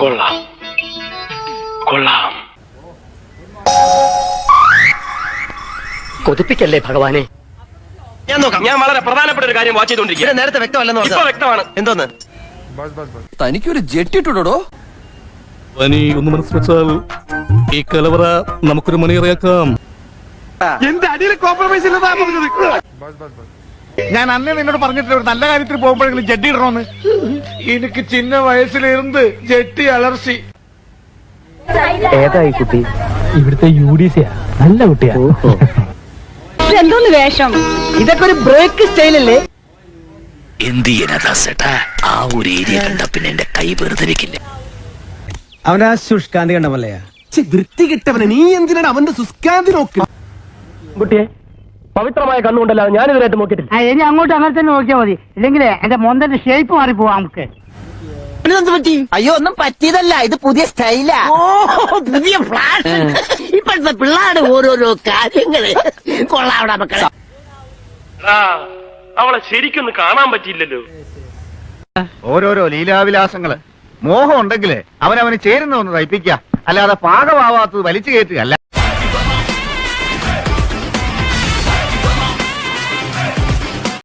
കൊള്ളാം. കൊള്ളാം. കൊതിപ്പിക്കല്ലേ ഭഗവാനെ? ഞാൻ നോക്കാം. ഞാൻ വളരെ പ്രധാനപ്പെട്ട ഒരു കാര്യം വാച്ച് ചെയ്തോണ്ടിരിക്കുക നേരത്തെ വ്യക്തമല്ലെന്ന് ഇപ്പൊ വ്യക്തമാണ്. എന്തോന്ന്? തനിക്കൊരു പനി ഒന്ന് മനസ്സ് വെച്ചാൽ ഈ കലവറ നമുക്കൊരു മണിയറിയാക്കാം. ഞാൻ അന്നേ നിന്നോട് പറഞ്ഞിട്ടില്ല ഒരു നല്ല കാര്യത്തിൽ പോകുമ്പോഴെങ്കിലും ജഡ്ഡി ഇടണമെന്ന് എനിക്ക് ചിന്ന വയസ്സിലിരുന്ന് ജെട്ടി അലർച്ചി. ഏതായി കുട്ടി? ഇവിടുത്തെ യു ഡി സിയാ നല്ല കുട്ടിയാ. എന്തോന്ന് വേഷം? ഇതൊക്കെ ഒരു ബ്രേക്ക് സ്റ്റൈലല്ലേ? എന്ത് ചെയ്യാനാ ആ ഒരു ഏരിയ കണ്ട പിന്നെ എന്റെ കൈ വെറുതെ ഇരിക്കില്ല അവനാ സുഷ്കാന്തി കണ്ടമല്ലയാ. വൃത്തി കിട്ടവനെ നീ എന്തിനാണ് അവന്റെ സുസ്കാന്തി നോക്കി? കുട്ടിയെ പവിത്രമായ കണ്ണുകൊണ്ടല്ല ഞാൻ ഇതുവരായിട്ട് നോക്കിയിട്ടില്ല. ഇനി അങ്ങോട്ട് അങ്ങനെ തന്നെ നോക്കിയാൽ മതി. ഇല്ലെങ്കിൽ എന്റെ മൊന്തന്റെ ഷേപ്പ് മാറി പോവാം നമുക്ക് അയ്യോ ഒന്നും പറ്റിയതല്ല. ഇത് പുതിയ സ്റ്റൈലാ ഓ പുതിയ ഫ്ലാഷ് ഇപ്പോഴത്തെ പിള്ളേരുടെ ഓരോരോ കാര്യങ്ങൾ. കൊള്ളാവിടെ മക്കളെ. അവളെ ശരിക്കൊന്ന് കാണാൻ പറ്റിയില്ലല്ലോ. ഓരോരോ ലീലാവിലാസങ്ങൾ. മോഹം ഉണ്ടെങ്കിലേ അവനവന് ചേരുന്ന ഒന്ന് തയ്പ്പിക്കുക അല്ലാതെ പാകമാവാത്തത് വലിച്ചു കയറ്റുക. അല്ല